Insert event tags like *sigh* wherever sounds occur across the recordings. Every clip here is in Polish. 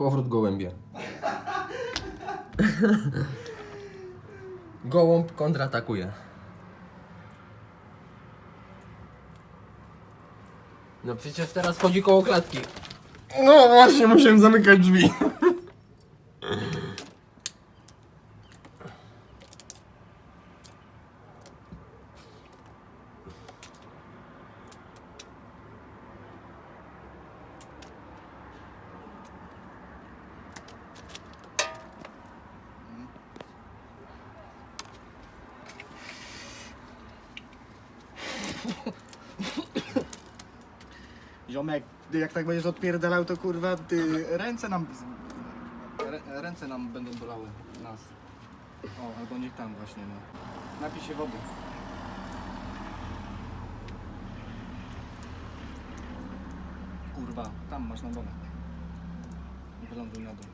Powrót gołębia. Gołąb kontratakuje. No przecież teraz chodzi koło klatki. No właśnie, musiałem zamykać drzwi. Ziomek, jak tak będziesz odpierdalał, to kurwa, ty ręce nam... ręce nam będą bolały, nas. O, albo niech tam właśnie, no. Napij się wody. Kurwa, tam masz na dole. Wyląduj na dół.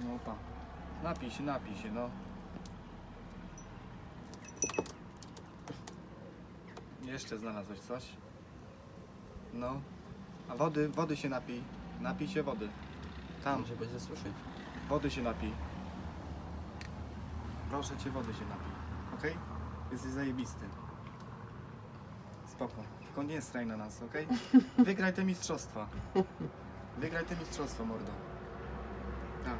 No pa. Napij się, napij się, no. Jeszcze znalazłeś coś? No. A wody, wody się napij. Napij się wody. Tam, się będzie słyszeć. wody się napij. Proszę cię, wody się napij. Okej? Jesteś zajebisty. Spoko. Tylko nie straj na nas, okej? *laughs* Wygraj te mistrzostwa. Wygraj te mistrzostwa, mordo. Tak.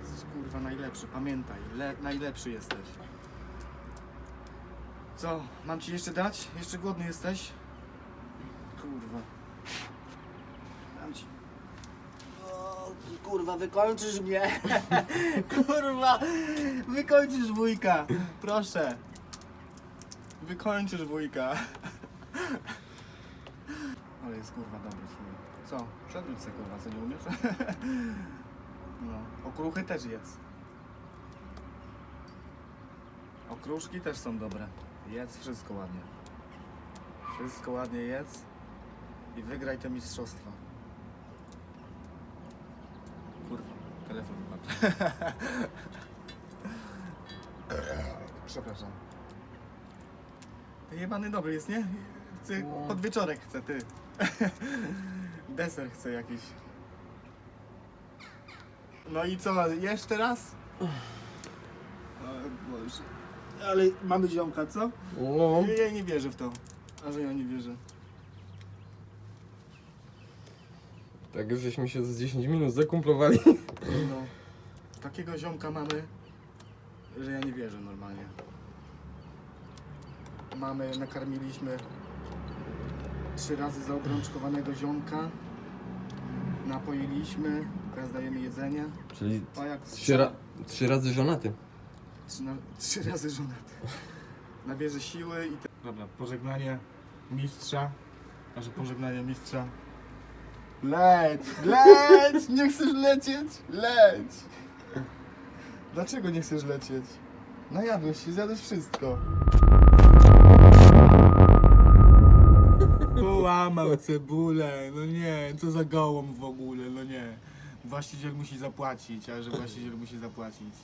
Jesteś kurwa najlepszy, pamiętaj. Le najlepszy jesteś. Co? Mam ci jeszcze dać? Jeszcze głodny jesteś? Kurwa. Dam ci. O, kurwa, wykończysz mnie! *laughs* kurwa! Wykończysz wujka! Proszę! Wykończysz wujka! *laughs* Ale jest kurwa dobry twój. Co? Przewróć se kurwa, co nie umiesz? *laughs* no. Okruchy też jedz. Okruszki też są dobre. Jedz wszystko ładnie. Wszystko ładnie jedz i wygraj te mistrzostwa. Kurwa, telefon wypadł. *laughs* Przepraszam. Ty jebany dobry jest, nie? Chcę, No. podwieczorek chcę, ty. *laughs* Deser chcę jakiś. No i co, jeszcze raz? O Boże. Ale mamy ziomka, co? No. Ja, ja nie wierzę w to. A że ja nie wierzę. Tak już żeśmy się z 10 minut zakumplowali. *laughs* No. Takiego ziomka mamy, że ja nie wierzę normalnie. Mamy, nakarmiliśmy trzy razy zaobrączkowanego ziomka. Napoiliśmy, teraz dajemy jedzenie. Czyli A jak trzy, ra trzy razy żonaty. Trzy, na, trzy razy żonaty. Nabierze siły i... Te... Dobra, pożegnanie mistrza. Że pożegnanie mistrza... Leć! Leć! Nie chcesz lecieć? Leć! Dlaczego nie chcesz lecieć? Najadłeś się, zjadłeś wszystko. Połamał cebulę, no nie, co za gołąb w ogóle, no nie. Właściciel musi zapłacić, a że właściciel musi zapłacić.